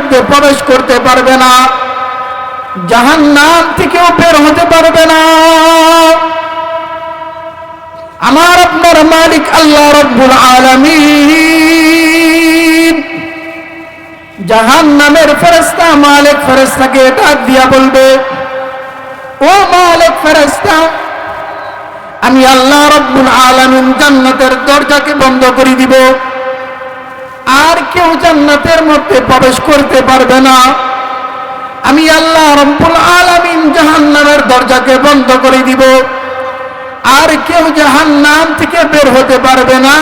মধ্যে প্রবেশ করতে পারবে না। জাহান্নাম থেকেও বের হতে পারবে না। আমার আপনার মালিক আল্লাহ রব্বুল আলামিন। জাহান্নামের ফেরেশতা মালিক ফেরেশতাকে ডাক দিয়া বলবে, ও মালিক ফেরেশতা, আমি আল্লাহ রব্বুল আলামিন জান্নাতের দরজাকে বন্ধ করে দিব। আর কেউ জান্নাতের মধ্যে প্রবেশ করতে পারবে না। আমি আল্লাহ রব্বুল আলামিন জাহান্নামের দরজাকে বন্ধ করে দিব। আর কেউ জাহান্নাম থেকে বের হতে পারবে না।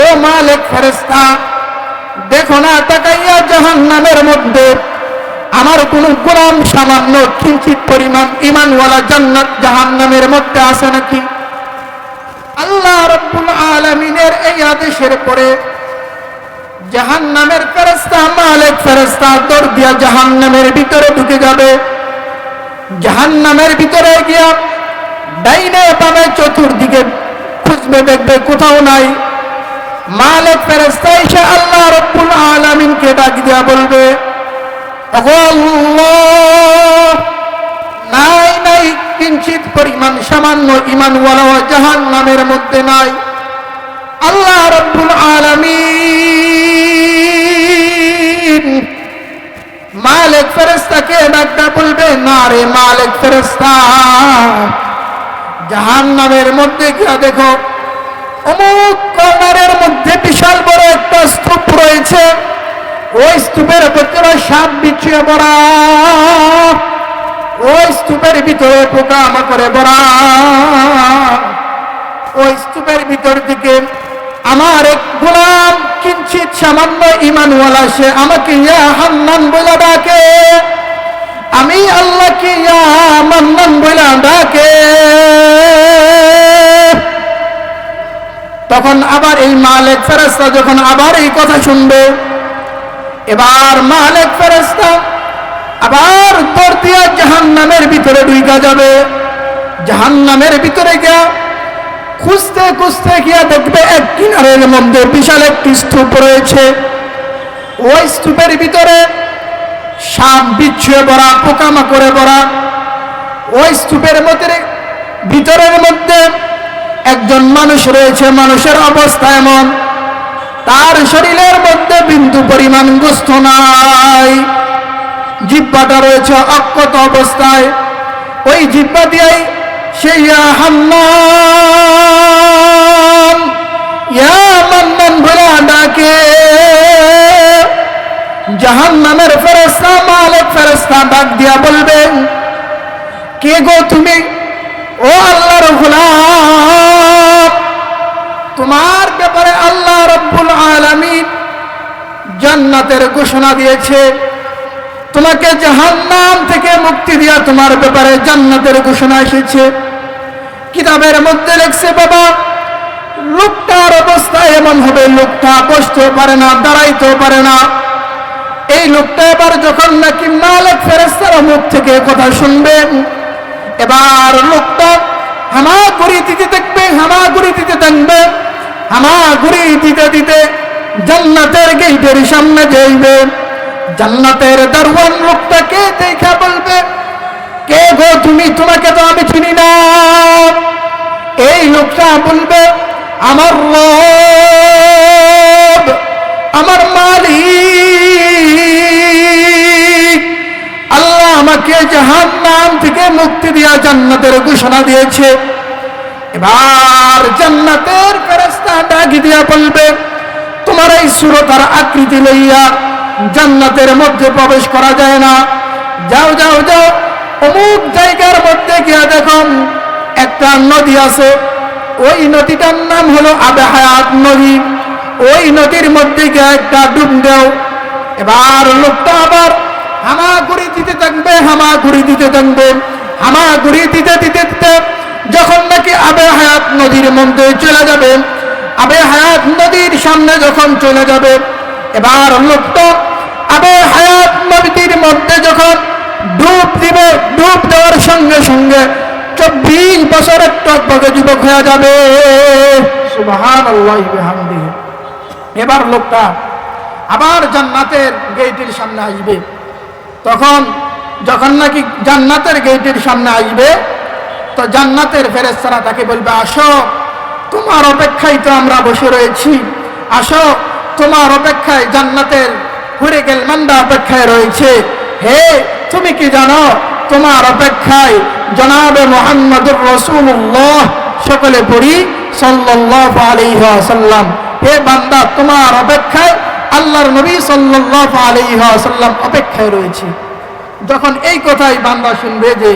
ও মালিক ফেরেশতা, দেখো না, তাকাইয়া জাহান্নামের মধ্যে আমার কোন গোলাম, সামান্য কিঞ্চিত পরিমাণ ইমানওয়ালা জান্নাত জাহান্নামের মধ্যে আছে নাকি? আল্লাহ রব্বুল আলামিনের এই আদেশের পরে জাহান্নামের ফেরস্তা মালেক ফেরেশতা দৌড় দিয়া জাহান্নামের ভিতরে ঢুকে যাবে। জাহান্নামের ভিতরে গিয়া ডাইনে বামে চতুর্দিকে খুঁজবে, দেখবে কোথাও নাই। মালেক ফেরেশতা এসে আল্লাহ রব্বুল আলামিনকে ডাক দিয়া বলবে নাই নাই, কিঞ্চিত পরিমাণ সামান্য ইমানওয়ালা জাহান নামের মধ্যে নাই। মালিক ফেরেস্তাকে ডাক্তার বলবে, না রে মালিক ফেরেস্তা জাহান নামের মধ্যে গিয়া দেখো, অমুক কর্নারের মধ্যে বিশাল বড় একটা স্তূপ রয়েছে। ওই স্তূপের ভিতরে সাপ বিছিয়ে পড়া, ওই স্তূপের ভিতরে পোকা মাকড়ে পড়া, ওই স্তূপের ভিতর থেকে আমার এক গোলাম কিঞ্চিত সামান্য ইমানওয়ালা সে আমাকে ইয়া হান্নান বলে ডাকে। আমি আল্লাহকে ইয়া মান্নান বলে ডাকে। তখন আবার এই মালিক ফেরেস্তা যখন আবার এই কথা শুনবে, এবার মালিক ফেরেস্তা আবার তোর দিয়া জাহান নামের ভিতরে ঢুকা যাবে। জাহান নামের ভিতরে গিয়া খুঁজতে খুঁজতে গিয়া দেখবে এক কিনারের মধ্যে বিশাল একটি স্তূপ রয়েছে। ওই স্তূপের ভিতরে সাপ বিচ্ছুয়ে ভরা পোকামাকড়ে ভরা ওই স্তূপের মধ্যে ভিতরের মধ্যে একজন মানুষ রয়েছে। মানুষের অবস্থা এমন, তার শরীরের মধ্যে বিন্দু পরিমাণ গোস্ত নাই। জিব্বাটা রয়েছে অক্ষত অবস্থায়। ওই জিব্বা দিয়েই সেই হান্নান ইয়া মান্নান বলে ডাকে। জাহান্নামের ফেরেস্তা মালিক ফেরেস্তা ডাক দিয়া বলবেন, কে গো তুমি? ও আল্লাহর গোলাম, তোমার ব্যাপারে আল্লাহ রব্বুল আলামিন জান্নাতের ঘোষণা দিয়েছে। তোমাকে জাহান্নাম থেকে মুক্তি দিয়া তোমার ব্যাপারে জান্নাতের ঘোষণা এসেছে। কিতাবের মধ্যে লেখছে, বাবা, লোকটার অবস্থা এমন হবে, লোকটা বসতেও পারে না, দাঁড়াইতেও পারে না। এই লোকটা এবার যখন নাকি মালিক ফেরেস্তার মুখ থেকে কথা শুনবেন এবার লোকটা হামাগুড়ি দিতে দেখবে হামাগুড়ি দিতে দেখবে হামাগুড়ি দিতে দিতে জান্নাতের গেটের সামনে যাইবে। জান্নাতের দরওয়ান লোকটাকে দেখা বলবে, কে গো তুমি? তোমাকে তো আমি চিনি না। এই লোকটা বলবে, আমার রব, আমার মালিক। আল্লাহ আমাকে জাহান্নাম থেকে মুক্তি দিয়া জান্নাতের ঘোষণা দিয়েছে। এবার জান্নাতের ফেরেস্তা ডাকি দিয়া বলবে, তোমার এই সুরতার আকৃতি লইয়া জান্নাতের মধ্যে প্রবেশ করা যায় না। যাও যাও যাও। অমুক জায়গার মধ্যে গিয়া দেখুন, একটা নদী আছে। ওই নদীটার নাম হলো আবে হায়াত নদী। ওই নদীর মধ্যে গিয়ে একটা ডুব দেও। এবার লোকটা আবার হামাগুড়ি দিতে থাকবে হামাগুড়ি দিতে থাকবে। হামাগুড়ি দিতে দিতে দিতে যখন নাকি আবে হায়াত নদীর মধ্যে চলে যাবে, আবে হায়াত নদীর সামনে যখন চলে যাবে, এবার লোকটা আবে হায়াত নদীর মধ্যে যখন ডুব দিবে, ডুব দেওয়ার সঙ্গে সঙ্গে চব্বিশ বছরের টকবগে যুবক হয়ে যাবে। এবার লোকটা আবার জান্নাতের গেটের সামনে আসবে। তখন যখন নাকি জান্নাতের গেটের সামনে আসবে, তো জান্নাতের ফেরেস্তারা তাকে বলবে, আসো, তোমার অপেক্ষায় তো আমরা বসে রয়েছি। আসো, তোমার অপেক্ষায় জান্নাতের হুরে গেলমান্দা অপেক্ষায় রয়েছে। হে, তুমি কি জানো, তোমার অপেক্ষায় জনাবে মোহাম্মদুর রসুল্লাহ সকলে পড়ি সাল্লাহ আলাইহি ওয়াসাল্লাম। হে বান্দা, তোমার অপেক্ষায় আল্লাহর নবী সাল্লাহ আলাইহি ওয়াসাল্লাম অপেক্ষায় রয়েছে। যখন এই কথাই বান্দা শুনবে যে